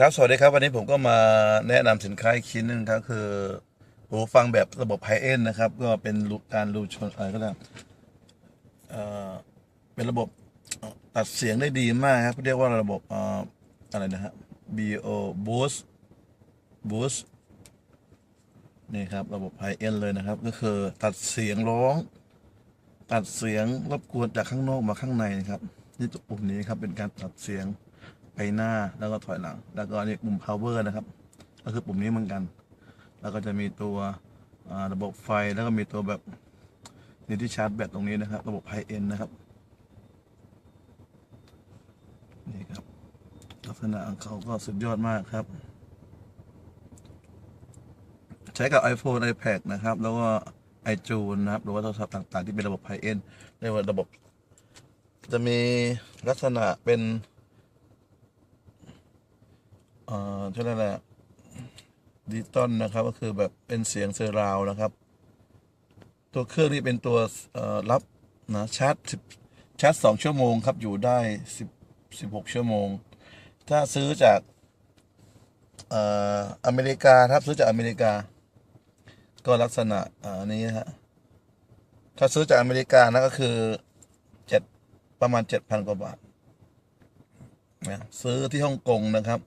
ครับ สวัสดีครับ วันนี้ผมก็มาแนะนำสินค้าอีกชิ้นหนึงครับ คือหูฟังแบบระบบไฮเอ็นนะครับ ก็เป็นการรูชนอะไรก็ได้เอ่อเป็นระบบตัดเสียงได้ดีมากครับเรียกว่าระบบเอ่ออะไรนะฮะ BO Boost Boost นี่ครับ ระบบไฮเอ็นเลยนะครับ ก็คือตัดเสียงร้อง ตัดเสียงรบกวนจากข้างนอกมาข้างในนะครับ นี่ตัวปุ่มนี้ครับเป็นการตัดเสียง ไปหน้าแล้วก็ถอยหลัง แล้วก็อันนี่ปุ่ม power นะครับ ก็คือปุ่มนี้เหมือนกัน แล้วก็จะมีตัวระบบไฟแล้วก็มีตัวแบบนี่ที่ชาร์จแบตตรงนี้นะครับ ระบบไฮเอ็นนะครับนี่ครับลักษณะของเขาก็สุดยอดมากครับ ใช้กับ iPhone iPad นะครับ แล้วก็ iTunes นะครับ หรือว่าโทรศัพท์ต่าง ๆ ที่เป็นระบบไฮเอ็นเรียกว่าระบบ จะมีลักษณะเป็น เอ่อชื่ออะไรนะดิจิตอลนะครับ ก็คือแบบเป็นเสียงเซอร์ราวด์นะครับ ตัวเครื่องนี้เป็นตัวรับนะชาร์จสิบชาร์จสองชั่วโมงครับ อยู่ได้สิบสิบหกชั่วโมง ถ้าซื้อจากเอ่ออเมริกาครับซื้อจากอเมริกา ก็ลักษณะอ่านี้ฮะถ้าซื้อจากอเมริกานะก็คือเจ็ดประมาณเจ็ดพันกว่าบาทนะซื้อที่ฮ่องกงนะครับ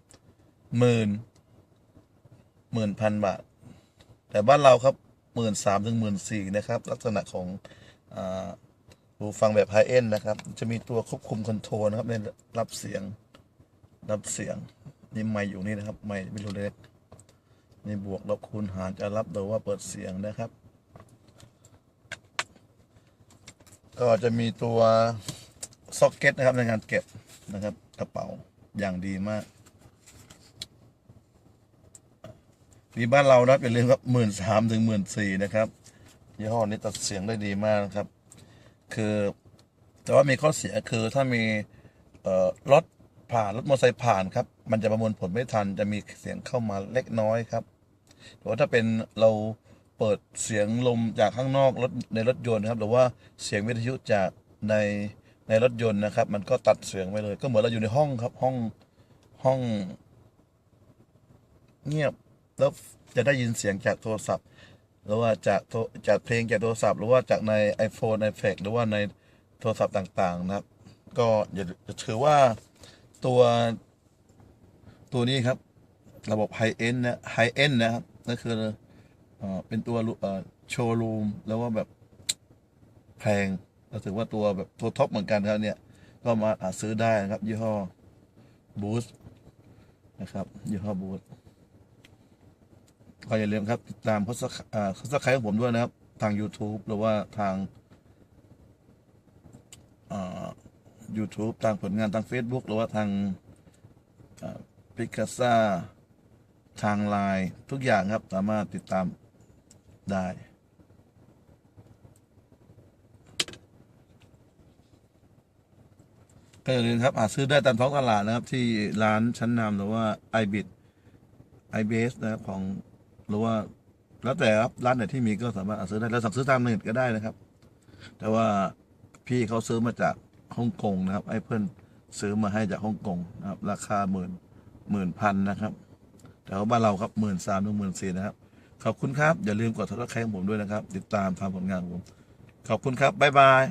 หมื่นหมื่นพันบาท แต่บ้านเราครับหมื่นสามถึงหมื่นสี่นะครับ ลักษณะของหูฟังแบบไฮเอ็นนะครับ จะมีตัวควบคุมคอนโทรลนะครับในรับเสียงรับเสียงนี่ไม่อยู่นี่นะครับ ไม่ไม่รู้เล็กนี่บวกลบคูณหารจะรับหรือว่าเปิดเสียงนะครับ ก็จะมีตัว ซ็อกเก็ตนะครับในการเก็บนะครับ กระเป๋าอย่างดีมาก มีบ้านเรานะเป็นเรื่องครับหมื่นสามถึงหมื่นสี่นะครับยี่ห้อนี้ตัดเสียงได้ดีมากนะครับ คือแต่ว่ามีข้อเสียคือถ้ามีรถผ่านรถมอเตอร์ไซค์ผ่านครับ มันจะประมวลผลไม่ทันจะมีเสียงเข้ามาเล็กน้อยครับแต่ว่าถ้าเป็นเราเปิดเสียงลมจากข้างนอกรถในรถยนต์นะครับ หรือว่าเสียงวิทยุจากในในรถยนต์นะครับ มันก็ตัดเสียงไปเลย ก็เหมือนเราอยู่ในห้องครับห้องห้อง เงียบ แล้วจะได้ยินเสียงจากโทรศัพท์ หรือว่าจากโทรจากเพลงจากโทรศัพท์ หรือว่าจากใน iPhone iPad หรือว่าในโทรศัพท์ต่างๆนะครับ ก็อย่าจะถือว่าตัวตัวนี้ครับ ระบบไฮเอ็นนะไฮเอ็นนะครับนั่นคือเอ่อเป็นตัวเอ่อโชว์รูมแล้วว่าแบบแพงเราถือว่าตัวแบบตัวท็อปเหมือนกันครับเนี่ย ก็มาอาซื้อได้นะครับ ยี่ห้อบูสนะครับยี่ห้อบูส ก็อย่าลืมครับติดตามพสต์อ่าโพสต์คล้ายของผมด้วยนะครับ ทาง YouTube หรือว่าทางอ่า YouTube ทางผลงานทาง Facebook หรือว่าทางพิกัซ่าทางไลน์ทุกอย่างครับสามารถติดตามได้ก็อย่าลืมครับหาซื้อได้ตามท้องตลาดนะครับ ที่ร้านชั้นนำหรือว่า iBit iBase นะครับของ หรือว่า แล้วแต่ครับร้านไหนที่มีก็สามารถซื้อได้แล้วสั่งซื้อตามเน็ตก็ได้นะครับ แต่ว่าพี่เขาซื้อมาจากฮ่องกงนะครับ ไอ้เพื่อนซื้อมาให้จากฮ่องกงนะครับ ราคาหมื่นหมื่นพันนะครับ แต่ว่าบ้านเราครับหมื่นสามถึงหมื่นสี่นะครับ ขอบคุณครับ อย่าลืมกดทักทายของผมด้วยนะครับ ติดตามทำผลงานผม ขอบคุณครับบ๊ายบาย